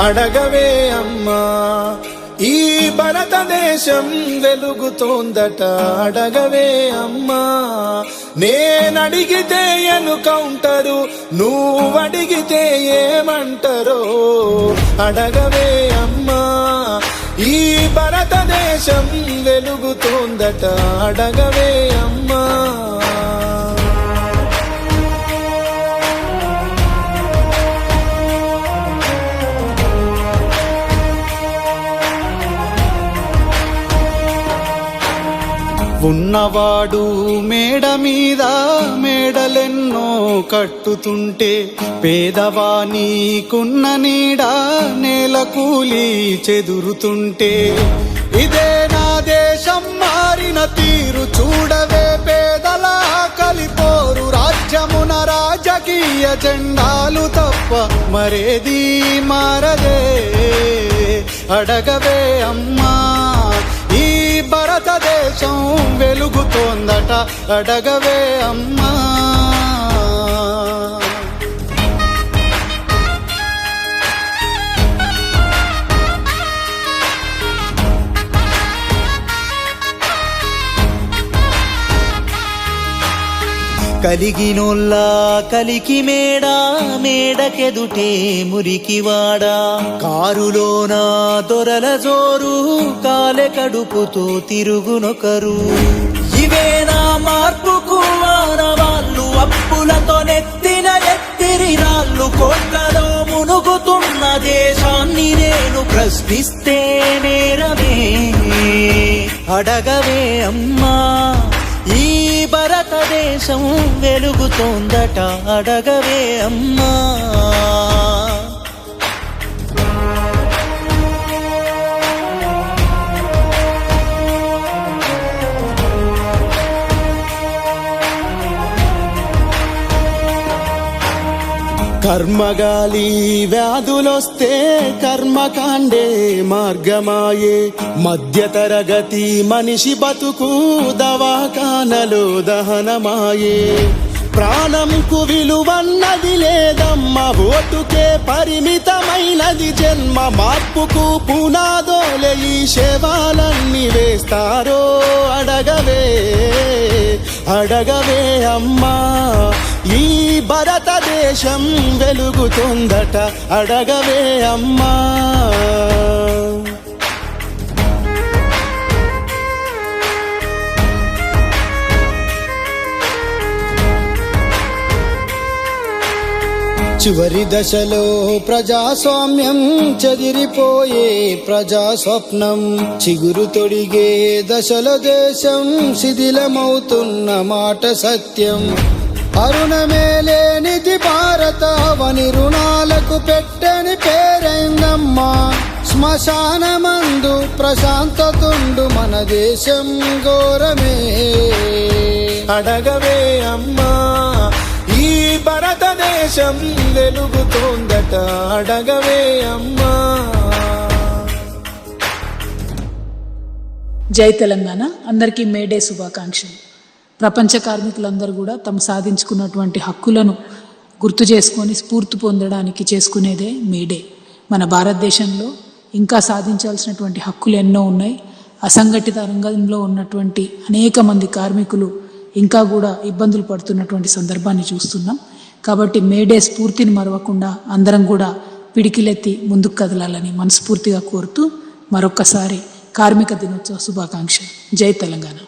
అడగవే అమ్మా ఈ భారతదేశం వెలుగుతోందట. అడగవే అమ్మా నేనడిగితే ఎనుకౌంటరు నువ్వడిగితే ఏమంటారో. అడగవే అమ్మా ఈ భారతదేశం వెలుగుతోందట. అడగవే అమ్మా. ఉన్నవాడు మేడ మీద మేడలెన్నో కట్టుతుంటే పేదవానీకున్న నీడ నేల కూలి చెదురుతుంటే. ఇదే నా దేశం మారిన తీరు చూడవే పేదల కలిపోరు రాజ్యమున రాజకీయ జెండాలు తప్ప మరేది మారదే. అడగవే అమ్మా. ప్రపంచం వెలుగుతోందట అడగవే అమ్మా. కలిగినోల్లా కలికి మేడా మేడకెదుటే మురికివాడా కారులోన దొరల జోరు కాలె కడుపుతూ తిరుగునొకరు. ఇవేనా మార్పుకు వాళ్ళు అప్పులతో నెత్తిన ఎత్తిరి రాళ్ళు. కోట్లలో మునుగుతున్న దేశాన్ని నేను ప్రశ్నిస్తే నేరమే. అడగవే అమ్మా ఈ దేశం వెలుగుతోందట అడగవే అమ్మా. కర్మగాలి వ్యాధులొస్తే కర్మకాండే మార్గమాయే. మధ్య తరగతి మనిషి బతుకు దవాఖానలో దహనమాయే. ప్రాణంకు విలువన్నది లేదమ్మ ఓటుకే పరిమితమైనది జన్మ. మార్పుకు పునాదోలే ఈ శవాలన్నీ వేస్తారో అడగవే అడగవే అమ్మా. ఈ దేశం వెలుగుతుందట. అడగవే అమ్మా. చివరి దశలో ప్రజాస్వామ్యం చెదిరిపోయే ప్రజాస్వప్నం. చిగురు తొడిగే దశల దేశం శిథిలమవుతున్న మాట సత్యం. అరుణమేలేనిది భారత వని రుణాలకు పెట్టని పేరైందమ్మా. శ్మశానమందు ప్రశాంతతుండు మన దేశం ఘోరమే. అడగవే అమ్మా ఈ భారతదేశం వెలుగుతోందట. అడగవే అమ్మా. జై తెలంగాణ. అందరికీ మేడే శుభాకాంక్షలు. ప్రపంచ కార్మికులందరూ కూడా తమ సాధించుకున్నటువంటి హక్కులను గుర్తు చేసుకొని స్ఫూర్తి పొందడానికి చేసుకునేదే మేడే మన భారతదేశంలో ఇంకా సాధించాల్సినటువంటి హక్కులు ఎన్నో ఉన్నాయి. అసంఘటిత రంగంలో ఉన్నటువంటి అనేక మంది కార్మికులు ఇంకా కూడా ఇబ్బందులు పడుతున్నటువంటి సందర్భాన్ని చూస్తున్నాం. కాబట్టి మేడే స్ఫూర్తిని మరవకుండా అందరం కూడా పిడికిలెత్తి ముందుకు కదలాలని మనస్ఫూర్తిగా కోరుతూ మరొక్కసారి కార్మిక దినోత్సవ శుభాకాంక్ష జై తెలంగాణ.